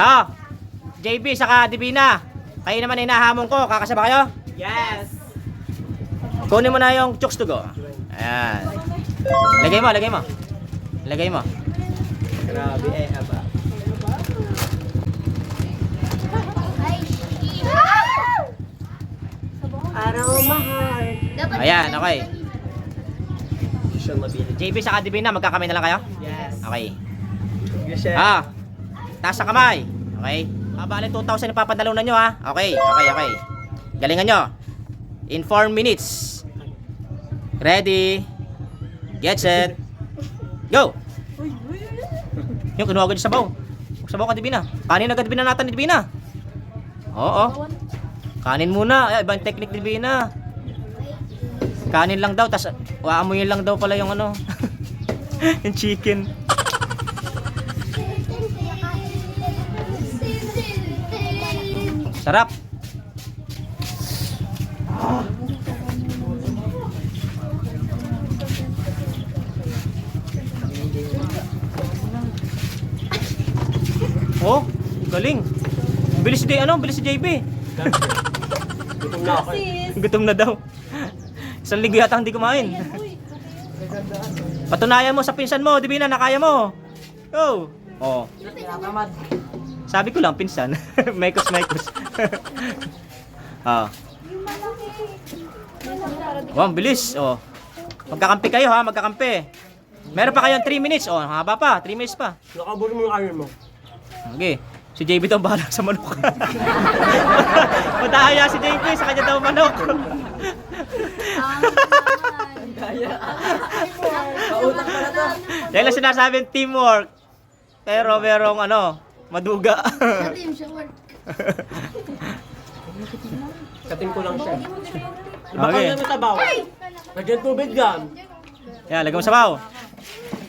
Ah, JB saka Divina. Kayo naman hinahamon ko. Kakasaba kayo? Yes! Kunin mo na yung chokes to go. Ayan. Lagay mo, lagay mo. Lagay mo. Grabe eh, aba. Araw mahal. Ayan, okay. JB saka Divina, magkakamay na lang kayo? Yes. Okay. Ah, taas ang kamay. Okay? Ah, bali 2,000 ipapadalunan nyo ha. Okay, okay, okay. Galingan nyo. In 4 minutes. Ready. Get set. Go! Yung kinuha ko sa sabaw. Sabaw ka, Divina. Kanin agad binanatan ni Divina. Oo. Kanin muna. Ay, ibang technique ni Divina. Kanin lang daw, tas waamoyin lang daw pala yung ano. yung chicken. Sarap. Oh, galing. Bilis si ano, bilis si JB. Gutom na ako. Gutom na daw. Isang linggo yata hindi kumain. Patunayan mo sa pinsan mo, Divina, na kaya mo. Go. Oh. Sabi ko lang, pinsan. Mekos, mekos. ah. Oh, ang bilis. Oh. Magkakampi kayo ha, magkakampi. Meron pa kayong 3 minutes. Oh, haba pa. 3 minutes pa. Nakabuli mo yung kanin mo. Okay. Si JB daw bahala sa manok. Matahaya si JB, sa kanya daw manok. Yan lang sinasabing teamwork. Pero merong ano, maduga. Kating ko lang siya. Okay. Bakal na natabaw. Lagyan tubig yan. Yan, lagyan mo sabaw.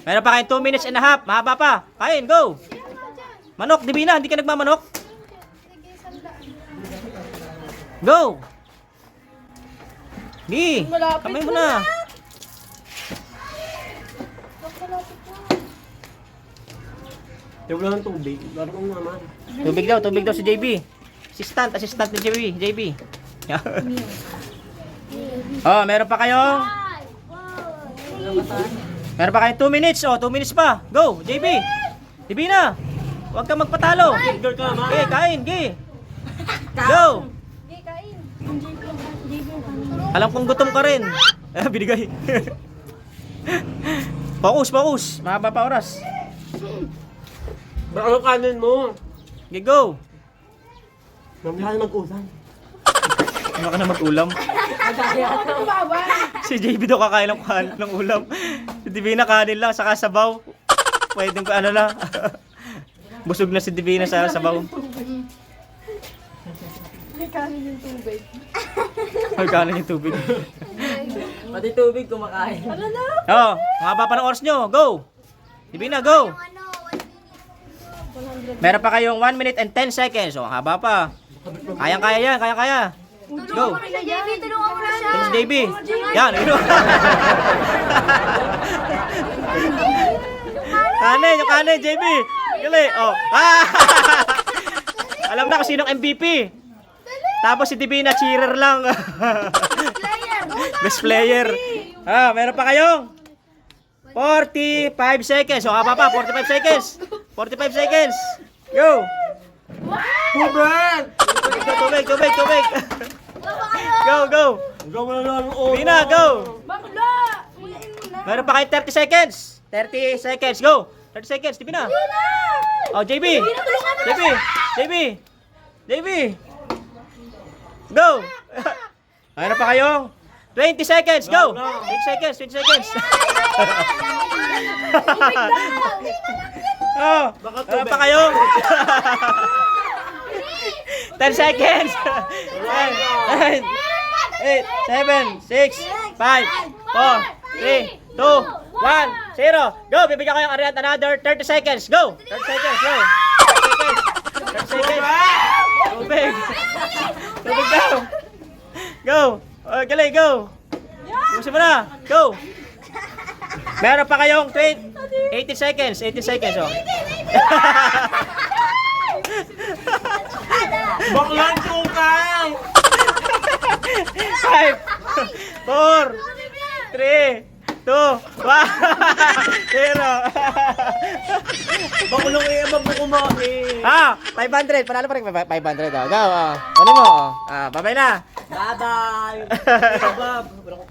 Meron pa kayong 2 minutes and a half. Mahaba pa. Kain, go. Manok, Divina, hindi ka nagmamanok? Go. Di, kamay mo na. Yung lang tubig. Laro ko naman. Tubig daw, tubig daw si JB. Assistant, assistant ni JB. JB. oh, meron pa kayong Meron pa kayong 2 minutes. Oh, 2 minutes pa. Go, JB. Divina. Huwag kang magpatalo. Girl ka naman. Okay, kain, gi. Go. Alam kong gutom ka rin. Eh, binigay. focus, focus. Mahaba pa oras. Baka ano kanin mo? Okay, go. Mamaya ka mag-usan. Ano ka na mag-ulam? si JB daw kakain ng, kan- ng ulam. Si Divina kanin lang, saka sabaw. Pwedeng ko ano na. Busog na si Divina sa sabaw. May kanin yung tubig. May kanin yung tubig. Pati tubig kumakain. Oh, mahaba pa ng oras nyo. Go! Divina, go! Meron pa kayong 1 minute and 10 seconds. Oh, haba pa. Kayang-kaya yan, kayang-kaya. Go! Ito si JB. Yan, ino. kanin, yung kanin, JB. Gali, oh. Ah! Alam na kung sinong MVP. Tapos si Divina, cheerer lang. Best player. Ah, meron pa kayong 45 seconds. O, haba pa, 45 seconds. 45 seconds. Go! Tubig! Tubig, tubig, tubig. Go, go. Gawin na lang ang Divina, go. Meron pa kayo 30 seconds. 30 seconds. Go. 30 seconds. Divina. Oh, JB. JB. JB. JB. Go. Meron pa kayong 20 seconds. Go. 20 seconds. 20 seconds. Oh, meron pa kayong 10 seconds. 10, 9, 8, 7, 6, 5, 4, 3, 2, 1, 0. Go! Bibigyan ko yung Ariad another 30 seconds. Go! 30 seconds. Go! 30 seconds. 30 seconds. Tubig. Tubig daw. Go! Oh, galing, go! Ubusin mo na. Go! Meron pa kayong 20, 18 seconds. 18 seconds, oh. Baklang tukay! Five, four, three, two, one, zero. Bakulong eh, bago kumain. ah, 500. Panalo pa rin 500. Oh. Go, oh. Kunin mo. oh. Ah, bye-bye na. Bye-bye! Bye-bye!